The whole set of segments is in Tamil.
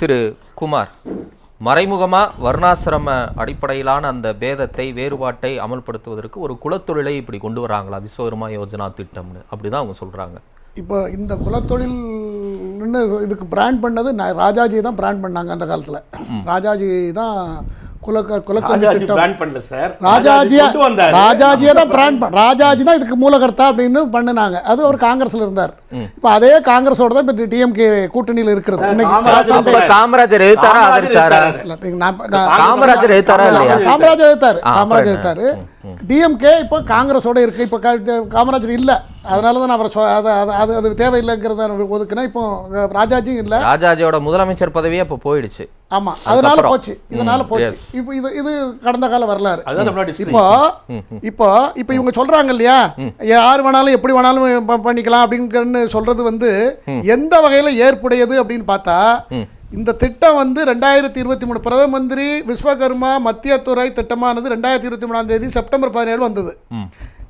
திரு குமார். மறைமுகமா வர்ணாசிரம அடிப்படையிலான அந்த பேதத்தை வேறுபாட்டை அமல்படுத்துவதற்கு ஒரு குலத்தொழிலை இப்படி கொண்டு வராங்களா? விஸ்வகர்மா யோஜனா திட்டம்னு. அப்படிதான் அவங்க சொல்றாங்க. இப்போ இந்த குலத்தொழில்னு இதுக்கு பிராண்ட் பண்ணது ராஜாஜி தான் பிராண்ட் பண்ணாங்க அந்த காலத்தில். ராஜாஜி தான் ராஜாஜியா தான் பிராண்ட் ராஜாஜி தான் இதுக்கு மூலகர்த்தா அப்படின்னு பண்ணினாங்க. அது அவர் காங்கிரஸ்ல இருந்தார். இப்போ அதே காங்கிரஸோட தான் இப்போ டிஎம்கே கூட்டணியில் இருக்கிறது. இன்னைக்கு காமராஜர் காமராஜர் எழுத்தாரா காமராஜர் எழுத்தாரு. காமராஜர் எழுத்தாரா. டிஎம்கே இப்போ காங்கிரஸோட இருக்கு. இப்போ காமராஜர் இல்ல. அதனால தான் அவரை சொ- அது அது- அது அது தேவையில்லைங்கிறத நான் ஒதுக்குனேன். இப்போ ராஜாஜியும் இல்ல. ராஜாஜியோட முதலமைச்சர் பதவியே அப்ப போயிடுச்சு. ஆமா. அதனால. போச்சு. இதனால போச்சு. இப்போ இது இது கடந்த கால வரலாறு. இப்போ இப்போ இப்போ இவங்க சொல்றாங்க இல்லையா? யார் வேணாலும் எப்படி வேணாலும் பண்ணிக்கலாம் அப்படிங்கன்னு சொல்றது வந்து எந்த வகையில ஏற்புடையது அப்படின்னு பார்த்தா இந்த திட்டம் வந்து ரெண்டாயிரத்தி இருபத்தி மூணு பிரதம மந்திரி விஸ்வகர்மா மத்திய துறை திட்டமானது ரெண்டாயிரத்தி இருபத்தி மூணாம் தேதி செப்டம்பர் பதினேழு வந்தது.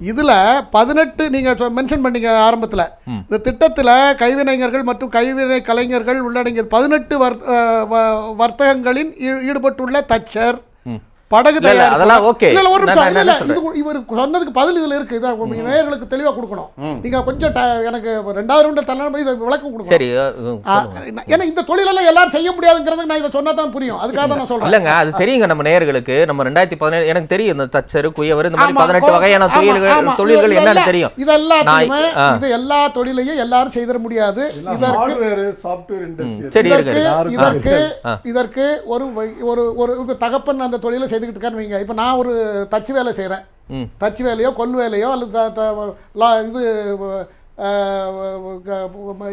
இதுல பதினெட்டு நீங்க மென்ஷன் பண்ணீங்க ஆரம்பத்துல. இந்த திட்டத்துல கைவினைஞர்கள் மற்றும் கைவினை கலைஞர்கள் உள்ளடங்கிய பதினெட்டு வர்- வர்த்தகங்களின் ஈடுபட்டுள்ள தச்சர் படகு. அதெல்லாம் okay. இல்ல, ஒரு நிமிஷம். இல்ல, இது இவர் சொன்னதுக்கு பதில் இதுல இருக்கு. இதை உங்க நேயர்களுக்கு தெளிவா கொடுக்கணும். நீங்க கொஞ்சம் எனக்கு ரெண்டாவது ரவுண்ட் தள்ளணும் பண்ணி விளக்கம் கொடுக்கணும். சரி ஏன்னா இந்த தொழிலெல்லாம் எல்லாரும் செய்ய முடியாதுங்கிறதுக்கு நான் இதை சொன்னா தான் புரியும். அதுக்காக தான் நான் சொல்றேன். இல்லங்க அது தெரியுங்க நம்ம நேயர்களுக்கு. நம்ம ரெண்டாயிரத்தி பதினேழு எனக்கு தெரியும் இந்த தச்சர் குயவர் இந்த மாதிரி பதினெட்டு வகையான தொழில்கள். தொழில்கள் என்னன்னு தெரியும். இது எல்லாத்தையுமே நான், ஆ. இது எல்லா தொழிலையும் எல்லாரும் செய்திட முடியாது. இதற்கு இதற்கு இருக்கு இதற்கு ஒரு வை- ஒரு ஒரு தகப்பன் அந்த தொழிலை செய்துக்கிட்டு இருக்காருன்னு வைங்க. இப்போ நான் ஒரு தச்சு வேலை செய்கிறேன். தச்சு வேலையோ கொல் வேலையோ அல்லது இது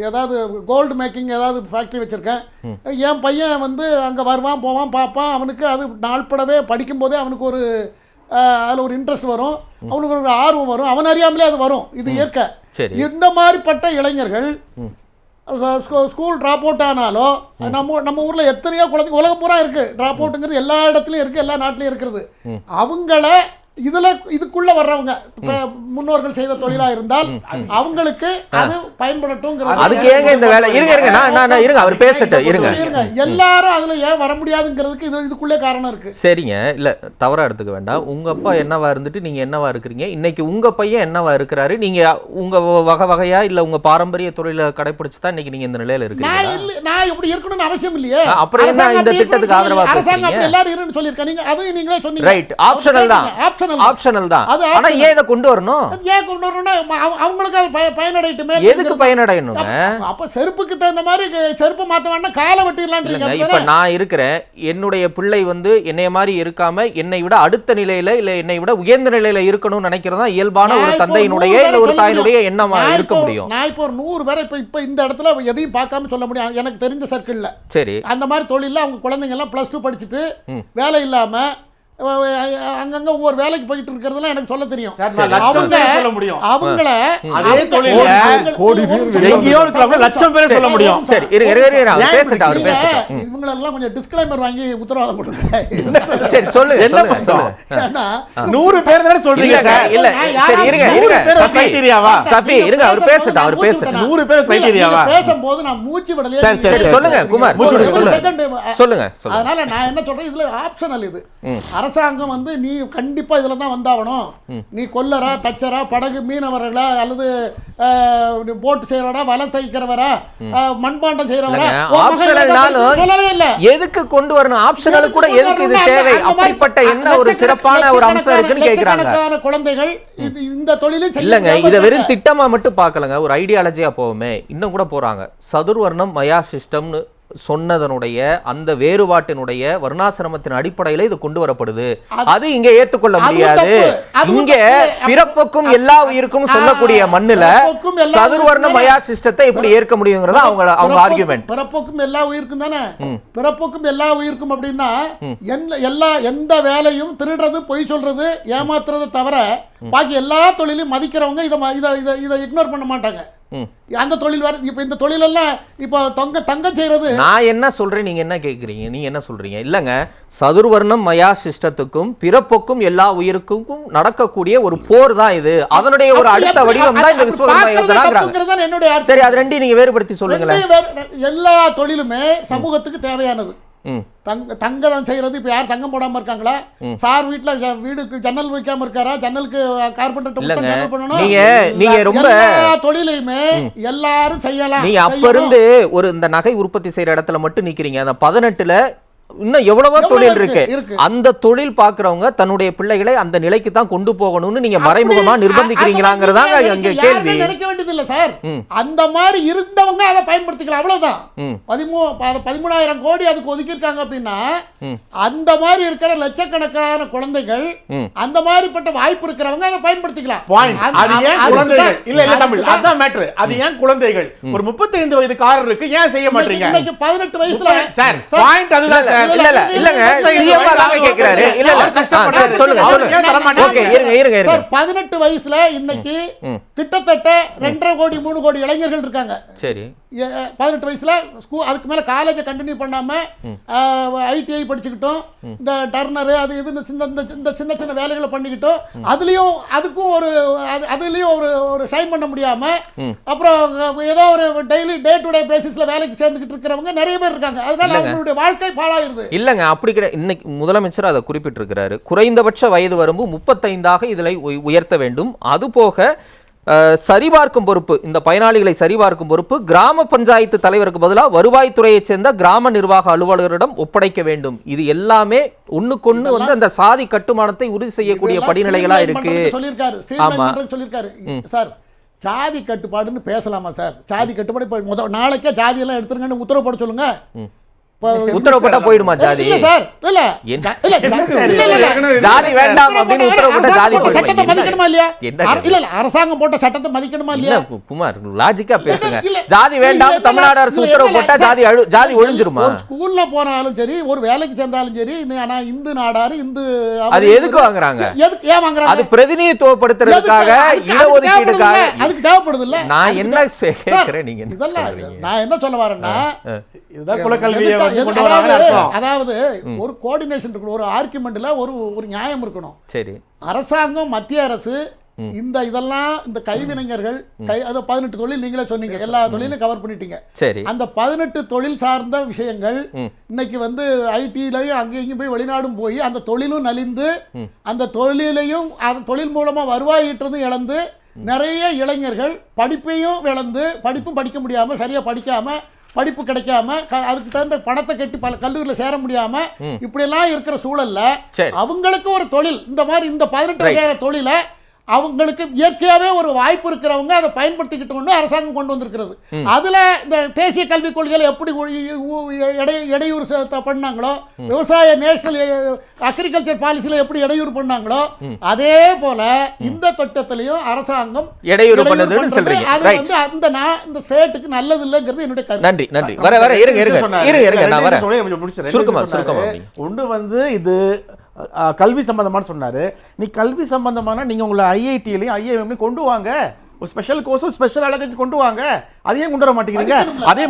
ஏதாவது கோல்டு மேக்கிங் ஏதாவது ஃபேக்ட்ரி வச்சுருக்கேன். என் பையன் வந்து அங்கே வருவான் போவான் பார்ப்பான். அவனுக்கு அது நாள்படவே படிக்கும்போதே அவனுக்கு ஒரு அதில் ஒரு இன்ட்ரெஸ்ட் வரும். அவனுக்கு ஒரு ஆர்வம் வரும். அவன் அறியாமலே அது வரும். இது இயற்கை. இந்த மாதிரிப்பட்ட இளைஞர்கள் ஸ்கூல் ட்ராப் அவுட் ஆனாலும் நம்ம நம்ம ஊர்ல எத்தனையோ குழந்தைங்க உலகம் பூரா இருக்கு. ட்ராப் அவுட்டுங்கிறது எல்லா இடத்துலயும் இருக்கு எல்லா நாட்டிலையும் இருக்கிறது. அவங்கள இதுல இதுக்குள்ள வர்றவங்க முன்னோர்கள் செய்த தொழிலா இருந்தால் அவங்களுக்கு அது பயன்படட்டும்ங்கிறது அதுக்கு ஏங்க இந்த வேலை? இருங்க இருங்க. நான் இருங்க. அவர் பேசட்டும். இருங்க இருங்க. எல்லாரும் அதுல ஏன் வர முடியாதுங்கிறதுக்கு இது இதுக்குள்ளே காரணம் இருக்கு. சரிங்க. இல்ல தவறா எடுத்துக்க வேண்டாம். உங்க அப்பா என்னவா இருந்துட்டு நீங்க என்னவா இருக்கிறீங்க? இன்னைக்கு உங்க பையன் என்னவா இருக்கிறாரு? நீங்க உங்க வகை வகையா இல்ல உங்க பாரம்பரிய தொழிலை கடைபிடிச்சு தான் இன்னைக்கு நீங்க இந்த நிலையில இருக்கீங்க இல்ல நான் இப்படி இருக்கணும்னு அவசியம் இல்லையே. அப்புறம் என்ன இந்த திட்டத்துக்கு ஆதரவா அரசாங்கம்? எல்லாரும் இருன்னு சொல்லியிருக்காங்க நீங்க அதுவும் நீங்களே சொன்னீங்க. ரைட் ஆப்ஷனல் தான். ஆப்ஷனல் ஆப்ஷனல் தான். அது ஆனா ஏன் இதை கொண்டு வரணும்? ஏன் கொண்டு வரணும்னா அவ- அவங்களுக்கு பயனடையட்டுமே எதுக்கு பயனடையணுங்க? அப்ப- செருப்புக்கு தகுந்த மாதிரி செருப்பு மாத்த வேண்டாம் காலை வெட்டிடலான்றீங்க இப்ப? நான் இருக்கிறேன். என்னுடைய பிள்ளை வந்து என்னைய மாதிரி இருக்காம என்னை விட அடுத்த நிலையில இல்ல என்னை விட உயர்ந்த நிலையில இருக்கணும்னு நினைக்கிறதா இயல்பான ஒரு தந்தையினுடைய இல்ல ஒரு தாயினுடைய. எண்ணமா இருக்க முடியும். நான் இப்போ ஒரு நூறு பேரை இப்ப இப்ப இந்த இடத்துல எதையும் பார்க்காம சொல்ல முடியும். எனக்கு தெரிஞ்ச சர்க்கிள்ல சரி. அந்த மாதிரி தொழில்ல அவங்க குழந்தைங்க எல்லாம் பிளஸ் டூ படிச்சுட்டு வேலை இல்லாம அங்கங்க ஒவ்வொரு வேலைக்கு போயிட்டு இருக்கிறதெல்லாம் எனக்கு சொல்ல தெரியும். அவங்க சொல்ல முடியும். அவங்கள அதே கோடி எங்கேயோ இருக்கிறவங்க நிமிஷம். லட்சம் பேரை சொல்ல முடியும். சரி இருங்க இருங்க இருங்க அவர் பேசட்டும் அவர் பேசட்டும். இவங்களெல்லாம் கொஞ்சம் டிஸ்க்ளைமர் வாங்கி உத்தரவாதம் கொடுங்க. சரி சொல்லுங்க என்ன ஏன்னா நூறு பேர் தானே சொல்றீங்க சார்? இல்ல சரி இருங்க இருங்க. பேர் சஃபி இருங்க அவர் பேசட்டும் அவர் பேசட்டும். விட்டேனா? நூறு பேர் இல்ல, criteria-வா? நீங்க பேசும்போது நான் மூச்சு விடலையே. சரி, சரி, சொல்லுங்க, குமார். சொல்லுங்க, சொல்லுங்க. அதனால நான் என்ன சொல்றேன் இதுல ஆப்ஷனல் இது. அரசாங்கம் வந்து நீ கண்டிப்பா இதுல தான் வந்தாகணும் நீ கொல்லரா தச்சரா படகு மீனவர்களா அல்லது போட் செய்யறவரா வலை தைக்கிறவரா மண்பாண்டம் ஆப்ஷனல்னாலும் சொல்லவே இல்ல? எதுக்கு கொண்டு வரணும்? ஆப்ஷனல் கூட எதுக்கு இது? தேவை? அப்படிப்பட்ட என்ன ஒரு சிறப்பான ஒரு அம்சம் இருக்குன்னு லட்சக்கணக்கான குழைந்ைகள் இது இந்த தொழிலும் இல்லங்க இத வெறும் இருக்காங்க. திட்டமா மட்டும் பார்க்கலங்க ஒரு ஐடியாலஜியா போவோமே இன்னும் கூட போறாங்க. சதுர்வர்ணம் மயா சிஸ்டம்னு சொன்னதனுடைய அந்த வேறுபாட்டினுடைய வர்ணாசிரமத்தின் அடிப்படையில இது கொண்டு வரப்படுது. அது இங்க ஏத்துக்கொள்ள முடியாது. இங்க. பிறப்புக்கும் எல்லா உயிருக்கும் சொல்லக்கூடிய மண்ணுல சதுர்வர்ண மயா சிஸ்டத்தை எப்படி ஏற்க முடியுங்கிறதா அவங்க அவங்க ஆர்குமெண்ட் பிறப்போக்கும் எல்லா உயிருக்கும் தானே. பிறப்போக்கும் எல்லா உயிருக்கும் அப்படின்னா எல்லா எந்த வேலையும் திருடுறது பொய் சொல்றது ஏமாத்துறது தவிர பாக்கி எல்லா தொழிலையும் மதிக்கிறவங்க இதை இதை இதை இக்னோர் பண்ண மாட்டாங்க. அந்த தொழில் வேற இப்போ இந்த தொழிலெல்லாம் இப்போ தொங்க தங்கம் செய்யறது நான் என்ன சொல்றேன் நீங்க என்ன கேக்குறீங்க? நீங்க என்ன சொல்றீங்க? இல்லங்க சதுர்வர்ணம் மயா சிஸ்டத்துக்கும் பிறப்புக்கும் எல்லா உயிருக்கும் நடக்கக்கூடிய ஒரு போர் தான் இது. அதனுடைய ஒரு அடுத்த வடிவம் தான் இந்த விஸ்வகர்மா சரி அது ரெண்டையும் நீங்க வேறுபடுத்தி சொல்லுங்களேன். எல்லா தொழிலுமே சமூகத்துக்கு தேவையானது. ம். தங்க தங்கம் செய்யறது இப்ப யார் தங்கம் போடாம இருக்காங்களா? சார் வீட்டுல ஜ- வீடுக்கு ஜன்னல் வைக்காம இருக்காரா? ஜன்னலுக்கு கார்பெண்டர் பண்ணணும்? நீங்க நீங்க ரொம்ப தொழிலையுமே எல்லாரும் செய்யலாம். நீங்க அப்ப. இருந்து ஒரு இந்த நகை உற்பத்தி செய்யற இடத்துல மட்டும் நிக்கிறீங்க. அந்த பதினெட்டுல இன்னும் எவ்வளவோ தொழில் இருக்கு. அந்த தொழில் பாக்குறவங்க தன்னுடைய பிள்ளைகளை அந்த நிலைக்கு தான் கொண்டு போகணும்னு நீங்க மறைமுகமா நிர்பந்திக்கிறீங்களாங்கிறதாங்க அங்க கேள்வி. நினைக்க வேண்டியது இல்ல சார் அந்த மாதிரி இருந்தவங்க அதை பயன்படுத்திக்கலாம் அவ்வளவுதான். பதிமூ பதிமூணாயிரம் கோடி அதுக்கு ஒதுக்கியிருக்காங்க அப்படின்னா அந்த மாதிரி இருக்கிற லட்சக்கணக்கான குழந்தைகள் அந்த மாதிரிப்பட்ட வாய்ப்பு இருக்கிறவங்க அதை பயன்படுத்திக்கலாம். அது ஏன் குழந்தைகள்? தான்- இல்ல இல்ல தமிழ் அதுக்கு தான். அதான் மேட்ரு அது ஏன் குழந்தைகள்? ஒரு 35 வயதுக்காரருக்கு ஏன் செய்ய மாட்டீங்க? பதினெட்டு வயசுல சார் பாயிண்ட் அதுதான் சார். இல்ல இல்ல இல்லங்க சிஎம் தாங்க கேக்குறாரு. இல்ல இல்ல. சொல்லுங்க சொல்லுங்க. ஏன் தர மாட்டாங்க? ஓகே இருங்க இருங்க சார் இருங்க பதினெட்டு வயசுல இன்னைக்கு கிட்டத்தட்ட ரெண்டரை கோடி மூணு கோடி இளைஞர்கள் இருக்காங்க. சரி. பதினெட்டு வயசுல ஸ்கூல் அதுக்கு மேல காலேஜை கண்டினியூ பண்ணாம ஐடிஐ படிச்சுக்கிட்டோம். இந்த டர்னர் அது இதுன்னு சின்ன இந்த இந்த சின்ன சின்ன வேலைகளை பண்ணிக்கிட்டோம். அதுலயும் அதுக்கும் ஒரு அது- அதுலயும் ஒரு ஒரு ஷைன் பண்ண முடியாம அப்புறம் ஏதோ ஒரு டெய்லி டே டு டே பேசிஸ்ல வேலைக்கு சேர்ந்துக்கிட்டு இருக்கிறவங்க நிறைய பேர் இருக்காங்க. அதனால அவங்களுடைய வாழ்க்கை பாழாயிருது. இல்லங்க அப்படி கிடையாது இன்னைக்கு முதலமைச்சர் அதை குறிப்பிட்டிருக்கிறாரு. குறைந்தபட்ச வயது வரம்பு முப்பத்தைந்தாக இதில் உய- உயர்த்த வேண்டும். அதுபோக சரிபார்க்கும் பொறுப்பு இந்த பயனாளிகளை சரிபார்க்கும் பொறுப்பு கிராம பஞ்சாயத்து தலைவருக்கு பதிலாக வருவாய்த்துறையைச் சேர்ந்த கிராம நிர்வாக அலுவலரிடம் ஒப்படைக்க வேண்டும். இது எல்லாமே ஒண்ணுக்கொண்ணு வந்து அந்த சாதி கட்டுமானத்தை உறுதி செய்யக்கூடிய படிநிலைகளா இருக்கு. சொல்லியிருக்காரு. சார் சாதி கட்டுப்பாடுன்னு பேசலாமா சார்? சாதி கட்டுப்பாடு இப்போ நாளைக்கே ஜாதி எல்லாம் எடுத்துருங்கன்னு உத்தரவு போட சொல்லுங்க. உத்தரவு போட்டா போயிடுமா ஜாதி? இல்ல சார். இல்ல. ஜாதி வேண்டாம் அப்படின்னு உத்தரவு போட்டா ஜாதி அரசாங்கம் போட்ட சட்டத்தை? மதிக்கணுமா இல்லையா? இல்ல இல்ல அரசாங்கம் போட்ட சட்டத்தை மதிக்கணுமா இல்லையா? குமார் லாஜிக்கா பேசுங்க. ஜாதி வேண்டாம் தமிழ்நாடு அரசு உத்தரவு போட்டா சார், ஜாதி அழு ஜாதி ஒழிஞ்சிருமா? ஒரு ஸ்கூல்ல போனாலும் சரி ஒரு வேலைக்கு சேர்ந்தாலும் சரி நீ ஆனா இந்து நாடாரு இந்து அது எதுக்கு வாங்குறாங்க? எதுக்கு ஏன் வாங்குறாங்க? அது பிரதிநிதித்துவப்படுத்துறதுக்காக இடஒதுக்கீடுக்காக? அதுக்கு தேவைப்படுது இல்ல நான் என்ன சார், கேட்கிறேன் நீங்க? நான் என்ன சொல்ல வரேன்னா இதுதான் குலக்கல்வியை வந்து கொண்டு வராங்க அதாவது ஒரு கோஆர்டினேஷன் இருக்கணும் ஒரு ஆர்குமெண்ட்ல ஒரு ஒரு நியாயம் இருக்கணும். சரி. அரசாங்கம் மத்திய அரசு இந்த இதெல்லாம் இந்த கைவினைஞர்கள் கை அது பதினெட்டு தொழில் நீங்களே சொன்னீங்க எல்லா தொழிலும் கவர் பண்ணிட்டீங்க. சரி. அந்த பதினெட்டு தொழில் சார்ந்த விஷயங்கள் இன்னைக்கு வந்து ஐடிலையும் அங்கேயும் இங்கேயும் போய் வெளிநாடும் போய் அந்த தொழிலும் நலிந்து அந்த தொழிலையும் அந்த தொழில் மூலமா வருவாய் ஈட்டுறதும் இழந்து நிறைய இளைஞர்கள் படிப்பையும் இழந்து படிப்பும் படிக்க முடியாம சரியா படிக்காம படிப்பு கிடைக்காம அதுக்கு தகுந்த பணத்தை கட்டி பல கல்லூரியில் சேர முடியாம இப்படியெல்லாம் இருக்கிற சூழல்ல. அவங்களுக்கு ஒரு தொழில் இந்த மாதிரி இந்த பதினெட்டு. வகையான தொழிலை அவங்களுக்கு இயற்கையாவே ஒரு வாய்ப்பு இருக்கிறவங்க அதை பயன்படுத்திக்கிட்டோம்னு அரசாங்கம் கொண்டு வந்திருக்கிறது அதுல இந்த தேசிய கல்விக் கொள்கையில எப்படி இடை- இடையூறு பண்ணாங்களோ விவசாய நேஷனல் அக்ரிகல்ச்சர் பாலிசில எப்படி இடையூறு பண்ணாங்களோ அதே போல இந்த திட்டத்திலையும் அரசாங்கம் இடையூறு. அது. வந்து அந்த நான் இந்த ஸ்டேட்டுக்கு நல்லது இல்லைங்கிறது என்னுடைய கருத்து நன்றி நன்றி வர வர இருங்க இருங்க. இருங்க நான் வரேன். சுருக்கமா சுருக்கமா. ஒன்று வந்து இது கல்வி சம்பந்தமானு சொன்னார். நீ கல்வி சம்பந்தமான நீங்கள் உங்களை ஐஐடியிலையும் ஐஏஎம்லையும் கொண்டு வாங்க. ஒரு ஸ்பெஷல் கோர்ஸும் ஸ்பெஷல் அழகு கொண்டு வாங்க. அதையும் கொண்டு வர மாட்டேங்கிறீங்க. அதே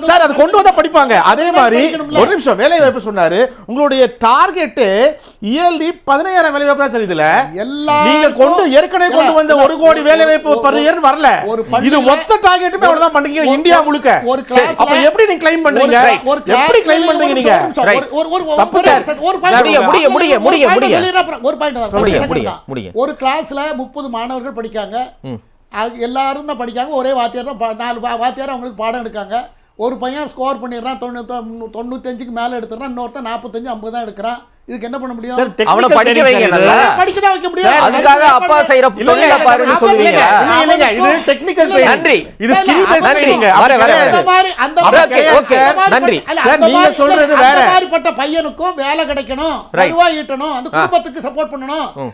சார் அது கொண்டு வந்தா படிப்பாங்க. அதே மாதிரி. ஒரு நிமிஷம். வேலை வாய்ப்பு சொன்னாரு. உங்களுடைய டார்கெட் இயர்லி பதினையாயிரம் வேலை வாய்ப்பு தான் சார் இதுல. எல்லாருக்கும் நீங்க கொண்டு ஏற்கனவே கொண்டு வந்த ஒரு கோடி வேலை வாய்ப்பு பர் இயர் வரல. இது மொத்த டார்கெட்டுமே அவ்வளவுதான் பண்றீங்க. ஒரு- இந்தியா முழுக்க. அப்ப எப்படி நீங்க கிளைம் பண்றீங்க? எப்படி கிளைம் பண்றீங்க ஒரு நீங்க தப்பு சார். முடிய, முடிய, முடிய, முடிய. ஒரு தான். முடிய. முடிய. ஒரு கிளாஸ்ல முப்பது மாணவர்கள் படிக்காங்க. அது எல்லாரும் தான் படிக்காங்க. ஒரே வாத்தியார் தான் பா- நாலு வா- வாத்தியார் அவங்களுக்கு பாடம் எடுக்காங்க. ஒரு பையன் ஸ்கோர் பண்ணிடுறான். தொண்ணூத்தி தொண்ணூத்தஞ்சுக்கு மேலே எடுத்துடுறான். இன்னொருத்தன் நாற்பத்தஞ்சு ஐம்பது தான் எடுக்கிறான். இதுக்கு என்ன பண்ண முடியும்? அவனை படிக்க வைங்க. படிக்க தான் வைக்க முடியும். அதுக்காக அப்பா செய்யற தொழில பாருன்னு இல்ல, சொல்லுவீங்க இல்ல, இல்ல, இது training. நன்றி. இது based நன்றி. training. வர, வர, வர. அந்த மாதிரி அந்த மாதிரி அந்த மாதிரி நன்றி. பட்ட- சார், நீங்க மாதிரி- சொல்றது அந்த வேற. மாதிரிப்பட்ட பையனுக்கும் வேலை கிடைக்கணும். வருவாய் ஈட்டணும். அந்த குடும்பத்துக்கு சப்போர்ட் பண்ணணும்.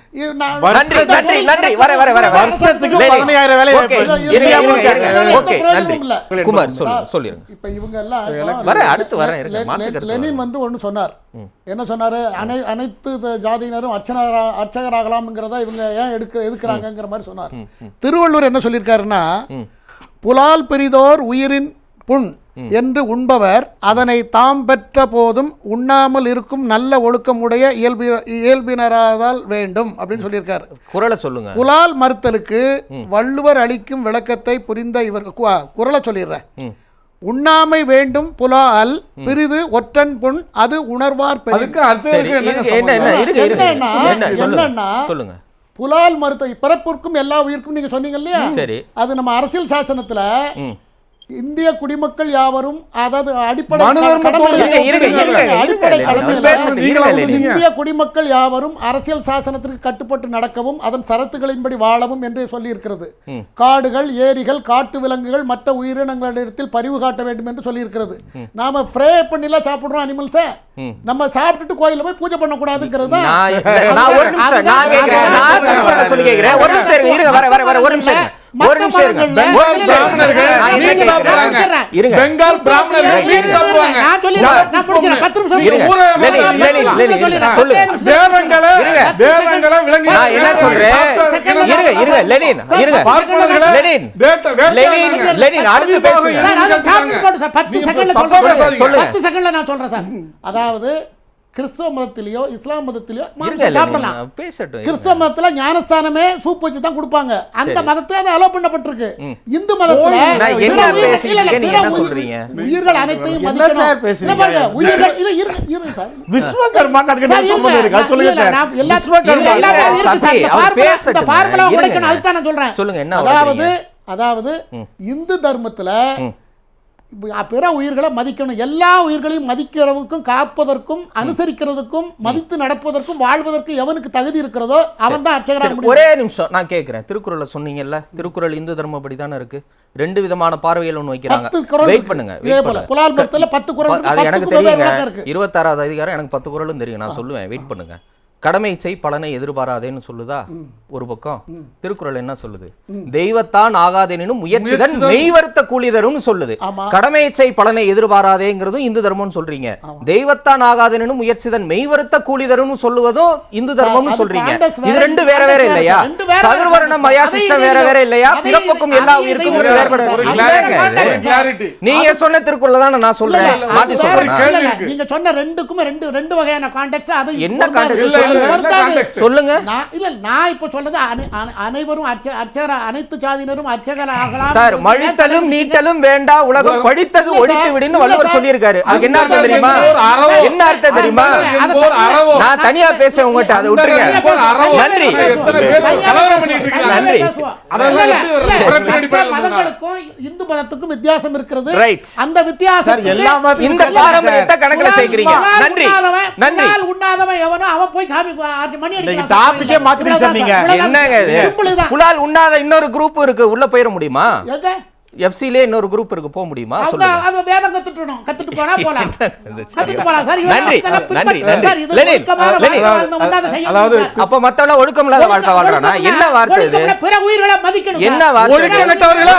நன்றி நன்றி நன்றி. வர வர வர வர. வருஷத்துக்கு சரி. பதினையாயிரம் வேலை Okay, இது- நன்றி. குமார் சொல்லிருங்க. இப்ப இவங்க எல்லாம் வர, அடுத்து லெ- கருத்து லெனின் வந்து ஒண்ணு சொன்னார் என்ன சொன்னாரு. அனை அனைத்து ஜாதியினரும் அர்ச்சனரா அர்ச்சகராகலாம்ங்கிறத இவங்க ஏன் எடுக்க எதுக்குறாங்கங்கிற மாதிரி சொன்னார். திருவள்ளுவர் என்ன சொல்லியிருக்காருன்னா புலால் பிரிதோர் உயிரின் புண் என்று உண்பவர் அதனை தாம் பெற்ற போதும் உண்ணாமல் இருக்கும் நல்ல ஒழுக்கமுடைய இயல்பி இயல்பினராதல் வேண்டும் அப்படின்னு சொல்லியிருக்காரு. குரலை சொல்லுங்க. புலால் மறுத்தலுக்கு வள்ளுவர் அளிக்கும் விளக்கத்தை புரிந்த இவர் குரலை சொல்லிடுறேன். உண்ணாமை வேண்டும் புலால் பிரிது ஒற்றன் புண் அது உணர்வார் என்னன்னா, என்ன சொல்லுங்க புலால் மறுத்த பிறப்பிற்கும் எல்லா உயிருக்கும் நீங்க சொன்னீங்க இல்லையா? சரி. அது நம்ம அரசியல் சாசனத்துல இந்திய குடிமக்கள் யாவரும் அதாவது அடிப்படை. இந்திய குடிமக்கள் யாவரும் அரசியல் சாசனத்திற்கு கட்டுப்பட்டு நடக்கவும் அதன் சரத்துகளின்படி வாழவும் என்று சொல்லி இருக்கிறது காடுகள் ஏரிகள் காட்டு விலங்குகள் மற்ற உயிரினங்களிடத்தில் பரிவு காட்ட வேண்டும் என்று சொல்லி இருக்கிறது நாம ஃப்ரே பண்ணிலாம் சாப்பிடுறோம் அனிமல்ஸை நம்ம சாப்பிட்டுட்டு கோயில்ல போய் பூஜை பண்ணக்கூடாதுங்கிறது தான். ஒரு நிமிஷம் ஒரு நிமிஷம் இருங்க. என்ன பெங்கால் பிராமணர்கள் மீன் சாப்பிடுவாங்க. நான். நான் நிமிஷம் இருங்க. சொல்லுங்க தேவங்களை. தேவங்களை நான் சொல்றேன்? இருங்க. இருங்க லெனின் இருங்க. லெனின். லெனின் லெனின் அடுத்து பேசுங்க. சார், அது இருக்காங்க. சாப்பிட்டு போட்டு சார். பத்து நீங்க செகண்ட்ல தப்பா சொல்றேன். பேசாதீங்க. சொல்லுங்க. பத்து செகண்ட்ல நான் சொல்றேன் சார். அதாவது கிறிஸ்தவ மதத்திலேயோ இஸ்லாம் மதத்திலேயோ சாப்பிடலாம். கிறிஸ்தவ மதத்துல ஞானஸ்தானமே சூப் வச்சு தான் கொடுப்பாங்க. அந்த. மதத்தை அது அலோ பண்ணப்பட்டிருக்கு. இந்து மதத்துல? உயிர்கள் அனைத்தையும். உடைக்கணும். அதுதான் நான் சொல்றேன். சொல்லுங்க, என்ன அதாவது? அதாவது இந்து தர்மத்துல பிற உயிர்களை மதிக்கணும். எல்லா உயிர்களையும் மதிக்கிறதுக்கும் காப்பதற்கும் அனுசரிக்கிறதுக்கும் மதித்து நடப்பதற்கும் வாழ்வதற்கும் எவனுக்கு தகுதி இருக்கிறதோ அவன் தான் அர்ச்சகராக ஒரே நிமிஷம். நான் கேக்குறேன் திருக்குறளை சொன்னீங்கல்ல? திருக்குறள் இந்து தர்மப்படி தானே இருக்கு? ரெண்டு விதமான பார்வைகள் ஒன்று வைக்கிறாங்க. வெயிட். பண்ணுங்க இதே போல. புலால் மரத்துல பத்து குறள் இருக்கு, அது எனக்கு தெரியுங்க. இருபத்தாறாவது அதிகாரம் எனக்கு பத்து குறளும் தெரியும். நான் சொல்லுவேன். வெயிட் பண்ணுங்க. கடமை செய் பலனை எதிர்பாராதேன்னு சொல்லுதா? ஒரு பக்கம். திருக்குறள் என்ன சொல்லுது? தெய்வத்தான் ஆகாதெனினும் முயற்சிதன் மெய்வருத்த கூலி தரும்னு சொல்லுது. கடமை செய் பலனை எதிர்பாராதேங்கிறதும் இந்து தர்மம்னு சொல்றீங்க. தெய்வத்தான் ஆகாதெனினும் முயற்சிதன் மெய்வருத்த கூலி தரும்னு சொல்லுவதும் இந்து தர்மம்னு சொல்றீங்க. இது ரெண்டு வேற வேற இல்லையா? சதுர்வர்ண. மயா சிஸ்டம் வேற வேற இல்லையா? பிறப்புக்கும் எல்லா உயிருக்கும். நீங்க சொன்ன திருக்குறள் தான் நான் சொல்றேன். மாத்தி சொல்றேன். நீங்க சொன்ன ரெண்டுக்குமே ரெண்டு ரெண்டு வகையான கான்டெக்ட் அது என்ன பொருந்தாது. சொல்லுங்க. நான் இல்ல நான் இப்ப சொல்றது அனை- அனை- அனைவரும் அர்ச்ச அர்ச்சகர அனைத்து சாதியினரும் அர்ச்சகர் ஆகலாம். சார் மழித்தலும் நீட்டலும் வேண்டா உலகம் படித்தது ஒழித்து விடுன்னு வள்ளுவர். சொல்லியிருக்காரு. அதுக்கு என்ன அர்த்தம் தெரியுமா. என்ன அர்த்தம் தெரியுமா. நான் தனியா பேச உங்ககிட்ட அதை விட்டுருங்க. நன்றி. நன்றி. மதங்களுக்கும் இந்து மதத்துக்கும் வித்தியாசம் இருக்கிறது. அந்த வித்தியாசம் இந்த. பாரம்பரியத்தை கணக்குல சேர்க்கிறீங்க நன்றி. நன்றி. உண்ணாதவன் எவனோ அவன் போய் சாமி ஆச்சு மணி நீங்க. என்னங்க இது? சிம்பிள் தான் புலால் உண்ணாத இன்னொரு குரூப் இருக்கு. உள்ள போயிட முடியுமா? எங்க? எஃப்சிலே இன்னொரு குரூப் இருக்கு போக முடியுமா அது வேதம் கத்துட்டணும் கத்துட்டு போனா போலாம் கத்துட்டு போலாம் சார் நன்றி, நன்றி, நன்றி. அதாவது. அப்ப மத்தவங்க ஒழுக்கம் இல்லாத வாழ்க்கை வாழ்றானா என்ன வார்த்தை இது ஒழுக்கம்னா பிற உயிர்களை மதிக்கணும் என்ன. வார்த்தை ஒழுக்கம்? கெட்டவர்களே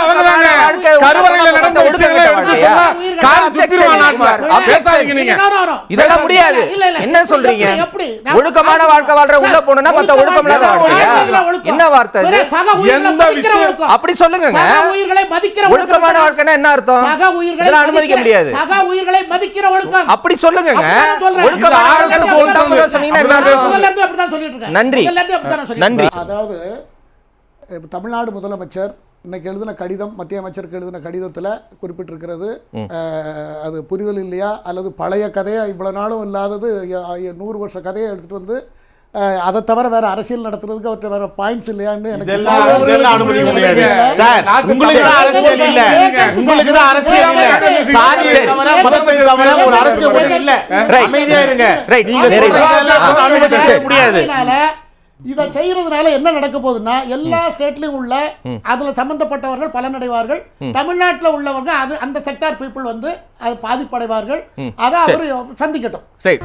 கருவறையில நடந்த ஒழுக்கம் கெட்ட வாழ்க்கையா? கால். பேசாதீங்க நீங்க. இதெல்லாம் முடியாது. என்ன சொல்றீங்க ஒழுக்கமான வாழ்க்கை வாழ்ற உள்ள போனா மத்த ஒழுக்கம் இல்லாத வாழ்க்கையா. என்ன வார்த்தை இது. அப்படி சொல்லுங்க உயிர்களை மதிக்கிற ஒழுக்கமான தான். வாழ்க்கைன்னா என்ன அர்த்தம் சக உயிர்களை அனுமதிக்க முடியாது சக உயிர்களை மதிக்கிற ஒழுக்கம் அப்படி சொல்லுங்க அப்படிதான் நான் சொல்றேன். ஒழுக்கமான சொன்னீங்கன்னா என்ன. நன்றி. நன்றி. அதாவது தமிழ்நாடு முதலமைச்சர் இன்னைக்கு எழுதின கடிதம் மத்திய அமைச்சருக்கு எழுதின கடிதத்தில் குறிப்பிட்டிருக்கிறது அது புரிதல் இல்லையா அல்லது பழைய கதையா இவ்வளவு நாளும் இல்லாதது நூறு வருஷ கதையை எடுத்துட்டு வந்து அதை தவிர வேற அரசியல் நடத்துறதுக்கு அவர்கிட்ட வேற பாயிண்ட்ஸ் இல்லையான்னு எனக்கு இதை செய்யறதுனால என்ன நடக்க போகுதுன்னா எல்லா ஸ்டேட்லயும் உள்ள அதுல சம்பந்தப்பட்டவர்கள் பலனடைவார்கள். தமிழ்நாட்டுல உள்ளவங்க அது அந்த செக்டார் பீப்புள் வந்து அது பாதிப்படைவார்கள். அதை அவர் சந்திக்கட்டும். சரி.